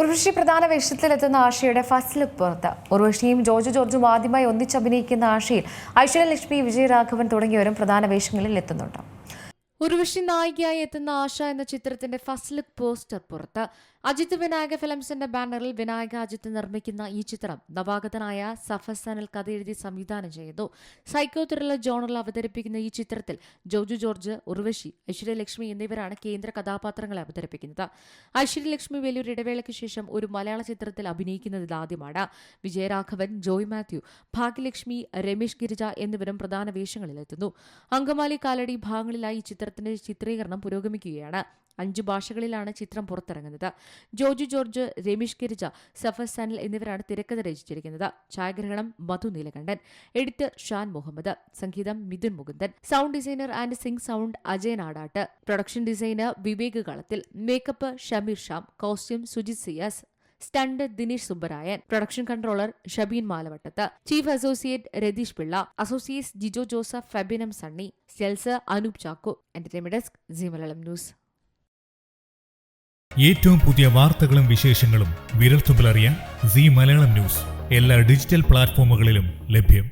ഉർവശി പ്രധാന വേഷത്തിലെത്തുന്ന ആഷയുടെ first look പുറത്ത്. ഉർവശിയും George ജോർജും ആദ്യമായി ഒന്നിച്ചഭിനയിക്കുന്ന ആഷയിൽ ഐശ്വര്യലക്ഷ്മി വിജയരാഘവൻ തുടങ്ങിയവരും പ്രധാന വേഷങ്ങളിൽ എത്തുന്നുണ്ട്. ഉർവശി നായികയായി എത്തുന്ന ആശ എന്ന ചിത്രത്തിന്റെ ഫസ്റ്റ് ലുക്ക് പോസ്റ്റർ പുറത്ത്. അജിത് വിനായക ഫിലിംസിന്റെ ബാനറിൽ വിനായക അജിത്ത് നിർമ്മിക്കുന്ന ഈ ചിത്രം നവാഗതനായ സഫസനൽ സനൽ കഥ എഴുതി സംവിധാനം ചെയ്തു. സൈക്കോ ത്രില്ലർ ജോണറിൽ അവതരിപ്പിക്കുന്ന ഈ ചിത്രത്തിൽ ജോജു ജോർജ് ഉർവശി ഐശ്വര്യലക്ഷ്മി എന്നിവരാണ് കേന്ദ്ര കഥാപാത്രങ്ങളെ അവതരിപ്പിക്കുന്നത്. ഐശ്വര്യലക്ഷ്മി വലിയൊരു ഇടവേളയ്ക്ക് ശേഷം ഒരു മലയാള ചിത്രത്തിൽ അഭിനയിക്കുന്നത് ഇതാദ്യമാണ് വിജയരാഘവൻ ജോയ് മാത്യു ഭാഗ്യലക്ഷ്മി രമേശ് ഗിരിജ എന്നിവരും പ്രധാന വേഷങ്ങളിലെത്തുന്നു. അങ്കമാലി കാലടി ഭാഗങ്ങളിലായി ഈ ചിത്രത്തിന്റെ ചിത്രീകരണം പുരോഗമിക്കുകയാണ്. അഞ്ചു ഭാഷകളിലാണ് ചിത്രം പുറത്തിറങ്ങുന്നത്. ജോജു ജോർജ് രമേഷ് ഗിരിജ സഫർ സാനൽ എന്നിവരാണ് തിരക്കഥ രചിച്ചിരിക്കുന്നത്. ഛായാഗ്രഹണം മധു നീലകണ്ഠൻ എഡിറ്റർ ഷാൻ മുഹമ്മദ് സംഗീതം Midhun Mukundan sound designer and sync sound Ajay Nadatt production designer Vivek Kalathil makeup Shameer Sham costume Sujith Siyas stunt Dinesh Subbarayan production controller Shabeen Malavattath chief associate Ratheesh Pillai associate Jijo Joseph ഫെബിനം Sunny cells Anoop Chacko. Entertainment desk Zee Malayalam news ഏറ്റവും പുതിയ വാർത്തകളും വിശേഷങ്ങളും വിരൽത്തുമ്പിലറിയാൻ Zee Malayalam news എല്ലാ digital പ്ലാറ്റ്ഫോമുകളിലും ലഭ്യം.